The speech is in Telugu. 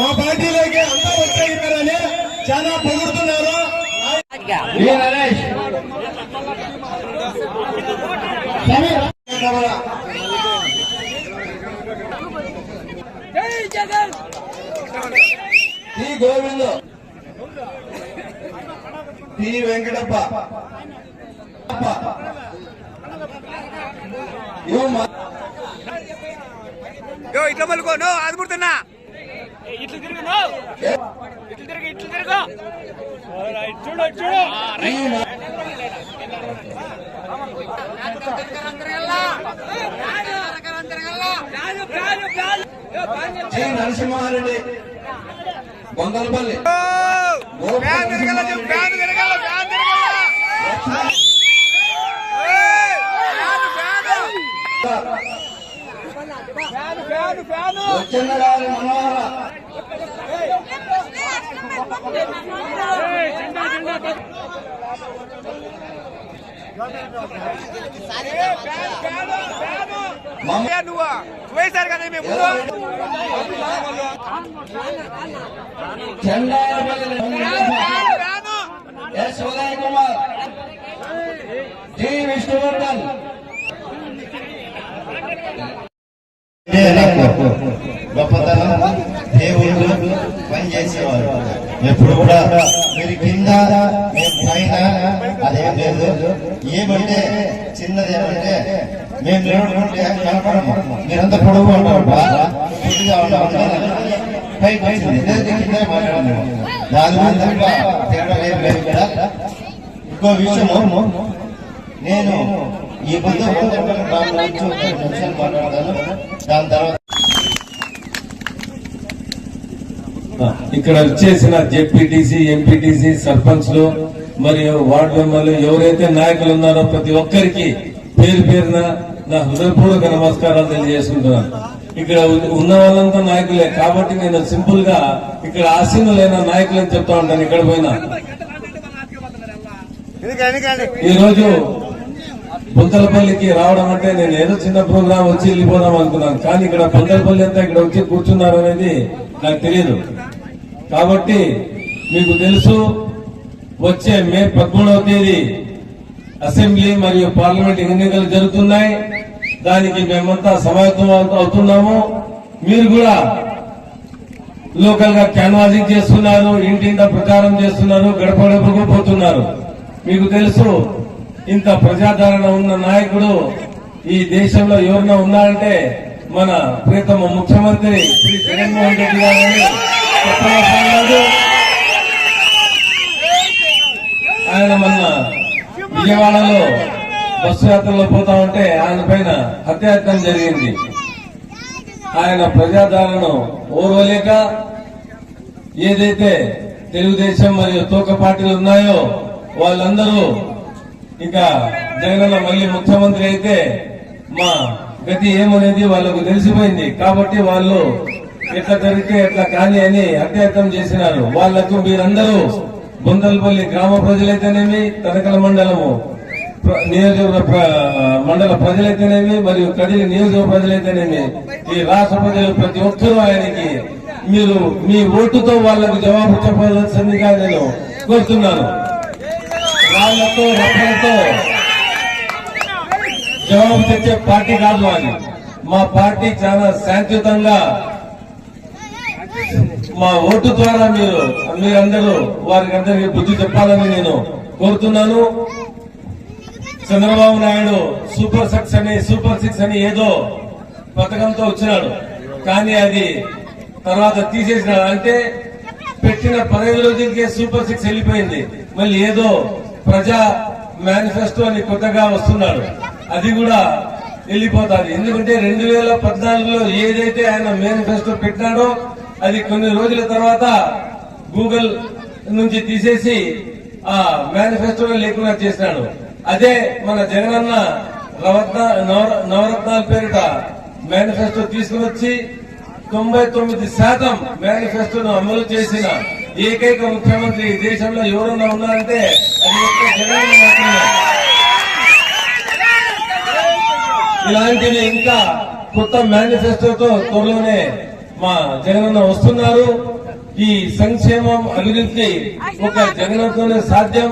మా పార్టీలోకి అంతా వచ్చేయారని చాలా పొగుడుతున్నారు. టి గోవిందు. టి వెంకటప్ప. ఇట్లా మలుకో నో అది ముడుతున్నా ఇట్లు తిరుగు నో! ఇట్లు తిరుగు ఇట్లు తిరుగు! చూడు చూడు ఈ మా- జి నరసింహారెడ్డి బొందలపల్లి ఫ్యాన్ తిరగాల చెప్పు, ఫ్యాన్ తిరగాల ఫ్యాన్ తిరగాల ఏయ్, ఫ్యాన్ ఫ్యాన్. ఫ్యాన్ ఫ్యాన్ నువ్వు వేశారు కదా మేము ఎస్ ఉదయ్ కుమార్ జి విష్ణువర్ధన్ గొప్పతనం దేవుళ్ళు పనిచేసేవారు. ఎప్పుడు కూడా మీరు కింద మేము పైన అదేం లేదు. ఏమంటే చిన్నది ఏమంటే మేము లేకుంటే కనపడము. మీరంతా పొడవు ఉంటారు బాగా పొట్టిగా ఉంటారు పైకి వచ్చింది. కింద మాట్లాడము దాని మీద తేడా లేదు కదా. ఇంకో విషయము నేను ఈ బుద్ధ నిమిషాలు మాట్లాడతాను. దాని తర్వాత ఇక్కడ వచ్చేసిన జెడ్పీటీసీ ఎంపీటీసీ సర్పంచ్లు మరియు వార్డు మెంబర్లు ఎవరైతే నాయకులు ఉన్నారో ప్రతి ఒక్కరికి పేరు పేరున నా హృదయపూర్వక నమస్కారాలు తెలియజేసుకుంటున్నాను. ఇక్కడ ఉన్న వాళ్ళంతా నాయకులే కాబట్టి నేను సింపుల్గా ఇక్కడ ఆసీనులైన నాయకులు అని చెప్తా ఉంటాను. ఇక్కడ పోయినా. ఈ రోజు పుంతలపల్లికి రావడం అంటే నేను ఏదో చిన్న ప్రోగ్రామ్ వచ్చి వెళ్ళిపోదాం అనుకున్నాను. కానీ ఇక్కడ పుంతలపల్లి అంతా ఇక్కడ వచ్చి కూర్చున్నారు అనేది నాకు తెలియదు. కాబట్టి మీకు తెలుసు వచ్చే మే పదమూడవ తేదీ అసెంబ్లీ మరియు పార్లమెంట్ ఎన్నికలు జరుగుతున్నాయి. దానికి మేమంతా సమాయత్తం అవుతున్నాము. మీరు కూడా లోకల్గా క్యాన్వాసింగ్ చేస్తున్నారు ఇంటింట ప్రచారం చేస్తున్నారు గడప గడపకు పోతున్నారు. మీకు తెలుసు ఇంత ప్రజాదరణ ఉన్న నాయకుడు ఈ దేశంలో ఎవరైనా ఉన్నారంటే మన ప్రీతమ ముఖ్యమంత్రి శ్రీ జగన్మోహన్ రెడ్డి గారు. ఆయన మొన్న విజయవాడలో బస్సు యాత్రలో పోతా ఉంటే ఆయన పైన హత్యాయత్నం జరిగింది. ఆయన ప్రజాదరణను ఓర్వలేక ఏదైతే తెలుగుదేశం మరియు తోక పార్టీలు ఉన్నాయో వాళ్ళందరూ ఇంకా జగనన్న మళ్ళీ ముఖ్యమంత్రి అయితే మా గతి ఏమనేది వాళ్ళకు తెలిసిపోయింది. కాబట్టి వాళ్ళు ఎట్లా జరిగితే ఎట్లా కానీ అని అభ్యర్థం చేసినారు. వాళ్ళకు మీరందరూ బొందలపల్లి గ్రామ ప్రజలైతేనేమి తనకల మండలము నియోజకవర్గ మండల ప్రజలైతేనేమి మరియు కదిలి నియోజకవర్గ ప్రజలైతేనేమి ఈ రాష్ట్ర ప్రజలు ప్రతి ఒక్కరూ ఆయనకి మీరు మీ ఓటుతో వాళ్ళకు జవాబు చెప్పవలసిందిగా నేను కోరుతున్నాను. వాళ్ళతో రప్పలతో జవాబు తెచ్చే పార్టీ కాదు అని మా పార్టీ చాలా శాంతియుతంగా మా ఓటు ద్వారా మీరు మీరందరూ వారికి అందరికీ బుద్ధి చెప్పాలని నేను కోరుతున్నాను. చంద్రబాబు నాయుడు సూపర్ సిక్స్ అని సూపర్ సిక్స్ అని ఏదో పథకంతో వచ్చినాడు. కానీ అది తర్వాత తీసేసినాడు. అంటే పెట్టిన పదహైదు రోజులకే సూపర్ సిక్స్ వెళ్ళిపోయింది. మళ్ళీ ఏదో ప్రజా మేనిఫెస్టో అని కొత్తగా వస్తున్నాడు. అది కూడా వెళ్ళిపోతాది. ఎందుకంటే రెండు వేల పద్నాలుగులో ఏదైతే ఆయన మేనిఫెస్టో పెట్టాడో అది కొన్ని రోజుల తర్వాత గూగుల్ నుంచి తీసేసి ఆ మేనిఫెస్టోలో లేకుండా చేసినాడు అదే మన జగనన్న నవరత్న నవ- నవరత్నాల పేరిట మేనిఫెస్టో తీసుకుని వచ్చి తొంభై తొమ్మిది శాతం మేనిఫెస్టోను అమలు చేసిన ఏకైక ముఖ్యమంత్రి ఈ దేశంలో ఎవరన్నా ఉన్నారంటే అది ఒక్క మాత్రమే. ఇలాంటివి ఇంకా కొత్త మేనిఫెస్టోతో త్వరలోనే మా జగనన్న వస్తున్నారు. ఈ సంక్షేమం అభివృద్ధి ఒక జగనతోనే సాధ్యం.